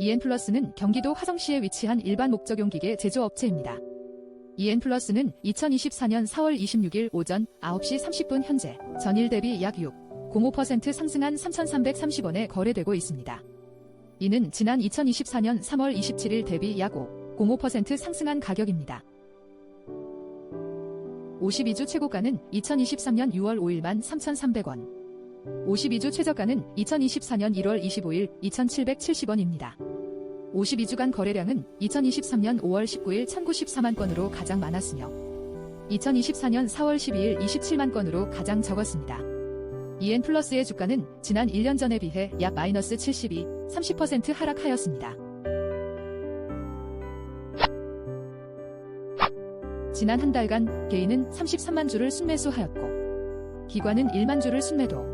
EN플러스는 경기도 화성시에 위치한 일반 목적용 기계 제조업체입니다. EN플러스는 2024년 4월 26일 오전 9시 30분 현재 전일 대비 약 6.05% 상승한 3,330원에 거래되고 있습니다. 이는 지난 2024년 3월 27일 대비 약 5.05% 상승한 가격입니다. 52주 최고가는 2023년 6월 5일만 3,300원. 52주 최저가는 2024년 1월 25일 2,770원입니다. 52주간 거래량은 2023년 5월 19일 1,094만 건으로 가장 많았으며 2024년 4월 12일 27만 건으로 가장 적었습니다. EN 플러스의 주가는 지난 1년 전에 비해 약 마이너스 72, 30% 하락하였습니다. 지난 한 달간 개인은 33만 주를 순매수하였고 기관은 1만 주를 순매도,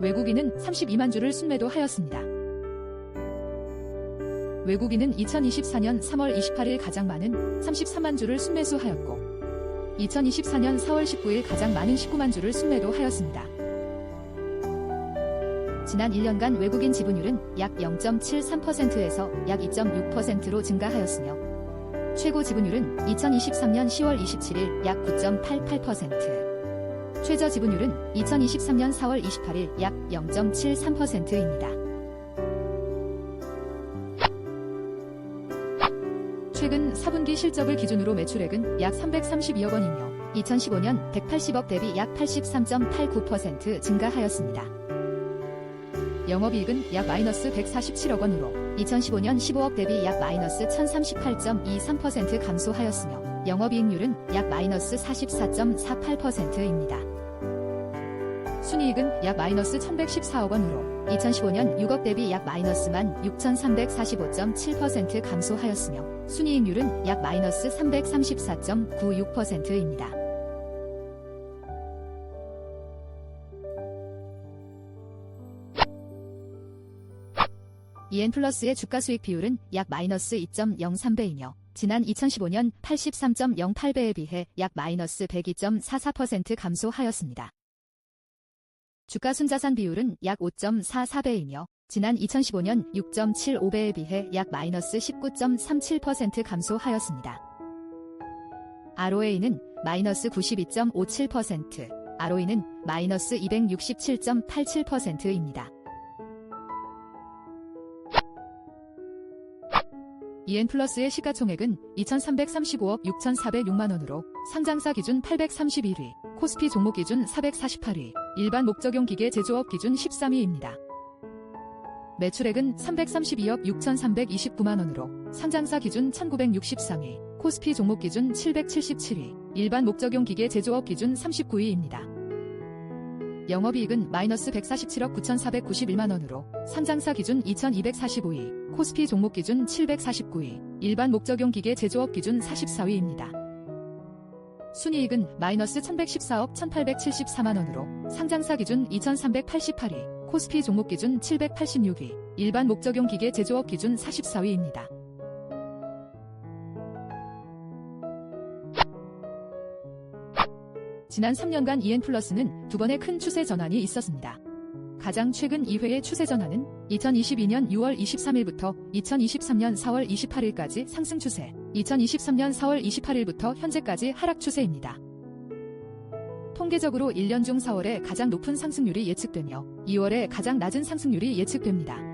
외국인은 32만 주를 순매도하였습니다. 외국인은 2024년 3월 28일 가장 많은 33만 주를 순매수하였고 2024년 4월 19일 가장 많은 19만 주를 순매도 하였습니다. 지난 1년간 외국인 지분율은 약 0.73%에서 약 2.6%로 증가하였으며 최고 지분율은 2023년 10월 27일 약 9.88%, 최저 지분율은 2023년 4월 28일 약 0.73%입니다. 최근 4분기 실적을 기준으로 매출액은 약 332억 원이며 2015년 180억 대비 약 83.89% 증가하였습니다. 영업이익은 약 마이너스 147억 원으로 2015년 15억 대비 약 마이너스 1038.23% 감소하였으며 영업이익률은 약 마이너스 44.48%입니다. 순이익은 약 마이너스 1114억 원으로 2015년 6억 대비 약 마이너스만 6345.7% 감소하였으며 순이익률은 약 마이너스 334.96%입니다. EN플러스의 주가 수익 비율은 약 마이너스 2.03배이며 지난 2015년 83.08배에 비해 약 마이너스 102.44% 감소하였습니다. 주가 순자산 비율은 약 5.44배이며 지난 2015년 6.75배에 비해 약 마이너스 19.37% 감소하였습니다. ROA는 마이너스 92.57%, ROE는 마이너스 267.87%입니다. EN플러스의 시가총액은 2,335억 6,406만 원으로 상장사 기준 831위, 코스피 종목 기준 448위, 일반 목적용 기계 제조업 기준 13위입니다. 매출액은 332억 6,329만 원으로 상장사 기준 1,963위, 코스피 종목 기준 777위, 일반 목적용 기계 제조업 기준 39위입니다. 영업이익은 마이너스 147억 9,491만 원으로 상장사 기준 2,245위, 코스피 종목 기준 749위, 일반 목적용 기계 제조업 기준 44위입니다. 순이익은 마이너스 1,114억 1,874만 원으로 상장사 기준 2,388위, 코스피 종목 기준 786위, 일반 목적용 기계 제조업 기준 44위입니다. 지난 3년간 EN플러스는 두 번의 큰 추세 전환이 있었습니다. 가장 최근 2회의 추세 전환은 2022년 6월 23일부터 2023년 4월 28일까지 상승 추세, 2023년 4월 28일부터 현재까지 하락 추세입니다. 통계적으로 1년 중 4월에 가장 높은 상승률이 예측되며 2월에 가장 낮은 상승률이 예측됩니다.